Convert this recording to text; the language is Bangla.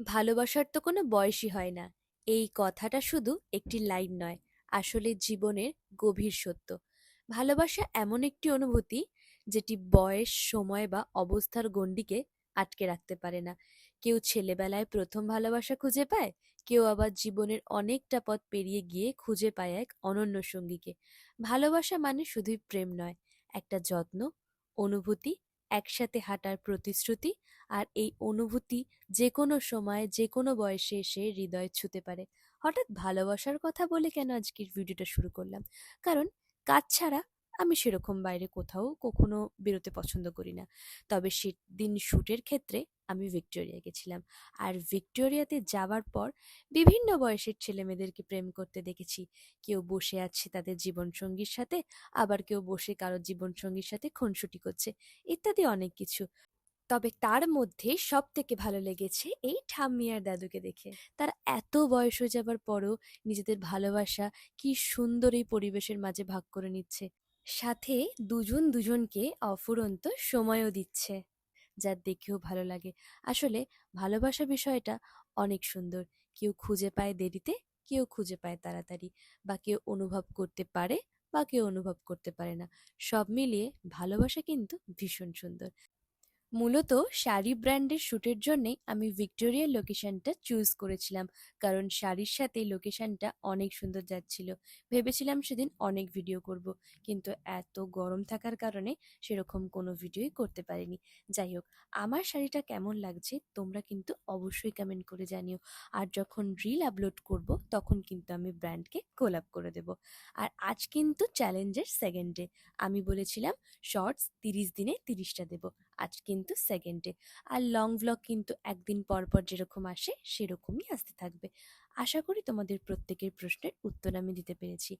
ভালোবাসার তো কোনো বয়সই হয় না। এই কথাটা শুধু একটি লাইন নয়, আসলে জীবনের গভীর সত্য। ভালোবাসা এমন একটি অনুভূতি যেটি বয়স, সময় বা অবস্থার গণ্ডিকে আটকে রাখতে পারে না। কেউ ছেলেবেলায় প্রথম ভালোবাসা খুঁজে পায়, কেউ আবার জীবনের অনেকটা পথ পেরিয়ে গিয়ে খুঁজে পায় এক অনন্য সঙ্গীকে। ভালোবাসা মানে শুধুই প্রেম নয়, একটা যত্ন, অনুভূতি একসাথে হাঁটার প্রতিশ্রুতি আর এই অনুভূতি যে কোনো সময় যে কোনো বয়সে এসে হৃদয় ছুতে পারে। হঠাৎ ভালোবাসার কথা বলে কেন আজকের ভিডিওটা শুরু করলাম? কারণ কাজ ছাড়া আমি সেরকম বাইরে কোথাও কখনো বেরোতে পছন্দ করি না। তবে সেদিন শ্যুটের ক্ষেত্রে আমি ভিক্টোরিয়া গেছিলাম। আর ভিক্টোরিয়াতে যাওয়ার পর বিভিন্ন বয়সের ছেলে মেয়েদেরকে প্রেম করতে দেখেছি। কেউ বসে আছে তাদের জীবনসঙ্গীর সাথে, আবার কেউ বসে কারও জীবনসঙ্গীর সাথে খুনসুটি করছে, ইত্যাদি অনেক কিছু। তবে তার মধ্যে সব থেকে ভালো লেগেছে এই ঠাম্মি আর দাদুকে দেখে। তারা এত বয়স হয়ে যাবার পরও নিজেদের ভালোবাসা কি সুন্দর এই পরিবেশের মাঝে ভাগ করে নিচ্ছে। সাথে দুজন দুজনকে অফুরন্ত সময়ও দিচ্ছে, যা দেখেও ভালো লাগে। আসলে ভালোবাসা বিষয়টা অনেক সুন্দর। কেউ খুঁজে পায় দেরিতে, কেউ খুঁজে পায় তাড়াতাড়ি। বা কেউ অনুভব করতে পারে বা কেউ অনুভব করতে পারে না। সব মিলিয়ে ভালোবাসা কিন্তু ভীষণ সুন্দর। মূলত শাড়ি ব্র্যান্ডের শ্যুটের জন্যেই আমি ভিক্টোরিয়ার লোকেশনটা চুজ করেছিলাম। কারণ শাড়ির সাথে লোকেশনটা অনেক সুন্দর যাচ্ছিল। ভেবেছিলাম সেদিন অনেক ভিডিও করব। কিন্তু এত গরম থাকার কারণে সেরকম কোনো ভিডিওই করতে পারিনি। যাই হোক, আমার শাড়িটা কেমন লাগছে তোমরা কিন্তু অবশ্যই কমেন্ট করে জানিও। আর যখন রিল আপলোড করব, তখন কিন্তু আমি ব্র্যান্ডকে কোলাপ করে দেব। আর আজ কিন্তু চ্যালেঞ্জের সেকেন্ড ডে আমি বলেছিলাম শর্টস তিরিশ দিনে তিরিশটা দেব। আজ কিন্তু সেকেন্ডে আর লং ব্লগ কিন্তু একদিন পর পর যেরকম আসে, সেরকমই আসতে থাকবে। আশা করি তোমাদের প্রত্যেকের প্রশ্নের উত্তর আমি দিতে পেরেছি।